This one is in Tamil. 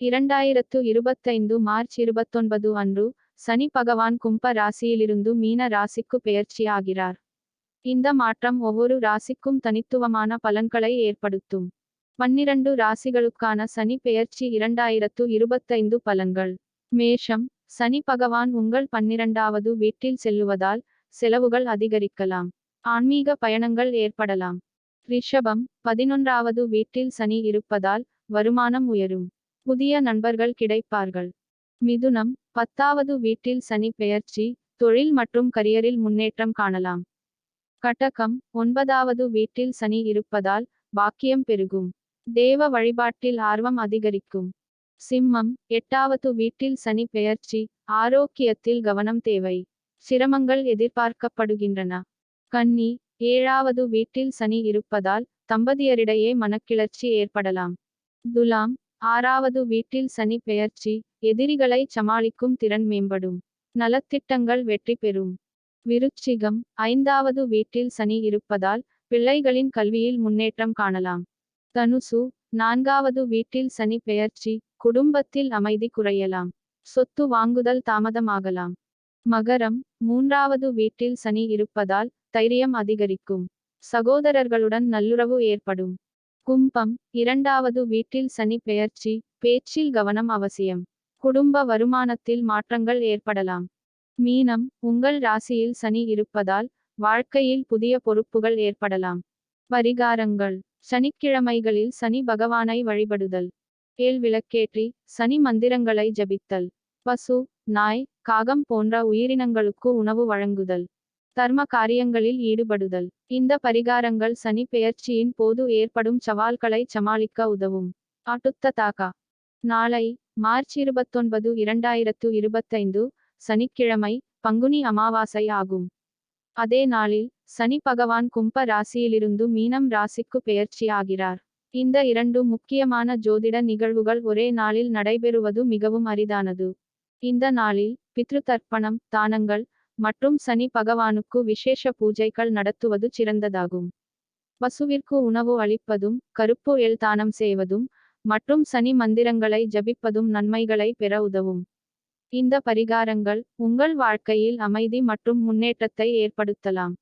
இரண்டாயிரத்து இருபத்தைந்து மார்ச் இருபத்தொன்பது அன்று சனி பகவான் கும்ப ராசியிலிருந்து மீன ராசிக்கு பெயர்ச்சியாகிறார். இந்த மாற்றம் ஒவ்வொரு ராசிக்கும் தனித்துவமான பலன்களை ஏற்படுத்தும். பன்னிரண்டு ராசிகளுக்கான சனி பெயர்ச்சி இரண்டாயிரத்து இருபத்தைந்து பலன்கள். மேஷம் சனி பகவான் உங்கள் பன்னிரண்டாவது வீட்டில் செல்லுவதால் செலவுகள் அதிகரிக்கலாம். ஆன்மீக பயணங்கள் ஏற்படலாம். ரிஷபம் பதினொன்றாவது வீட்டில் சனி இருப்பதால் வருமானம் உயரும். புதிய நண்பர்கள் கிடைப்பார்கள். மிதுனம் பத்தாவது வீட்டில் சனி பெயர்ச்சி தொழில் மற்றும் கரியரில் முன்னேற்றம் காணலாம். கடகம் ஒன்பதாவது வீட்டில் சனி இருப்பதால் பாக்கியம் பெருகும். தேவ வழிபாட்டில் ஆர்வம் அதிகரிக்கும். சிம்மம் எட்டாவது வீட்டில் சனி பெயர்ச்சி ஆரோக்கியத்தில் கவனம் தேவை. சிரமங்கள் எதிர்பார்க்கப்படுகின்றன. கன்னி ஏழாவது வீட்டில் சனி இருப்பதால் தம்பதியரிடையே மனக்கிளர்ச்சி ஏற்படலாம். துலாம் ஆறாவது வீட்டில் சனி பெயர்ச்சி எதிரிகளை சமாளிக்கும் திறன் மேம்படும். நலத்திட்டங்கள் வெற்றி பெறும். விருச்சிகம் ஐந்தாவது வீட்டில் சனி இருப்பதால் பிள்ளைகளின் கல்வியில் முன்னேற்றம் காணலாம். தனுசு நான்காவது வீட்டில் சனி பெயர்ச்சி குடும்பத்தில் அமைதி குறையலாம். சொத்து வாங்குதல் தாமதமாகலாம். மகரம் மூன்றாவது வீட்டில் சனி இருப்பதால் தைரியம் அதிகரிக்கும். சகோதரர்களுடன் நல்லுறவு ஏற்படும். கும்பம் இரண்டாவது வீட்டில் சனி பெயர்ச்சி பேச்சில் கவனம் அவசியம். குடும்ப வருமானத்தில் மாற்றங்கள் ஏற்படலாம். மீனம் உங்கள் ராசியில் சனி இருப்பதால் வாழ்க்கையில் புதிய பொறுப்புகள் ஏற்படலாம். பரிகாரங்கள். சனிக்கிழமைகளில் சனி பகவானை வழிபடுதல். ஏல் விளக்கேற்றி சனி மந்திரங்களை ஜபித்தல். பசு நாய் காகம் போன்ற உயிரினங்களுக்கு உணவு வழங்குதல். தர்ம காரியங்களில் ஈடுபடுதல். இந்த பரிகாரங்கள் சனி பெயர்ச்சியின் போது ஏற்படும் சவால்களை சமாளிக்க உதவும். அடுத்த தாக்கா. நாளை மார்ச் இருபத்தொன்பது இரண்டாயிரத்து இருபத்தைந்து சனிக்கிழமை பங்குனி அமாவாசை ஆகும். அதே நாளில் சனி பகவான் கும்ப ராசியிலிருந்து மீனம் ராசிக்கு பெயர்ச்சி ஆகிறார் இந்த இரண்டு முக்கியமான ஜோதிட நிகழ்வுகள் ஒரே நாளில் நடைபெறுவது மிகவும் அரிதானது. இந்த நாளில் பித்ரு தர்ப்பணம் தானங்கள் மற்றும் சனி பகவானுக்கு விசேஷ பூஜைகள் நடத்துவது சிறந்ததாகும். பசுவிற்கு உணவு அளிப்பதும் கருப்பு எல் தானம் செய்வதும் மற்றும் சனி மந்திரங்களை ஜபிப்பதும் நன்மைகளை பெற உதவும். இந்த பரிகாரங்கள் உங்கள் வாழ்க்கையில் அமைதி மற்றும் முன்னேற்றத்தை ஏற்படுத்தலாம்.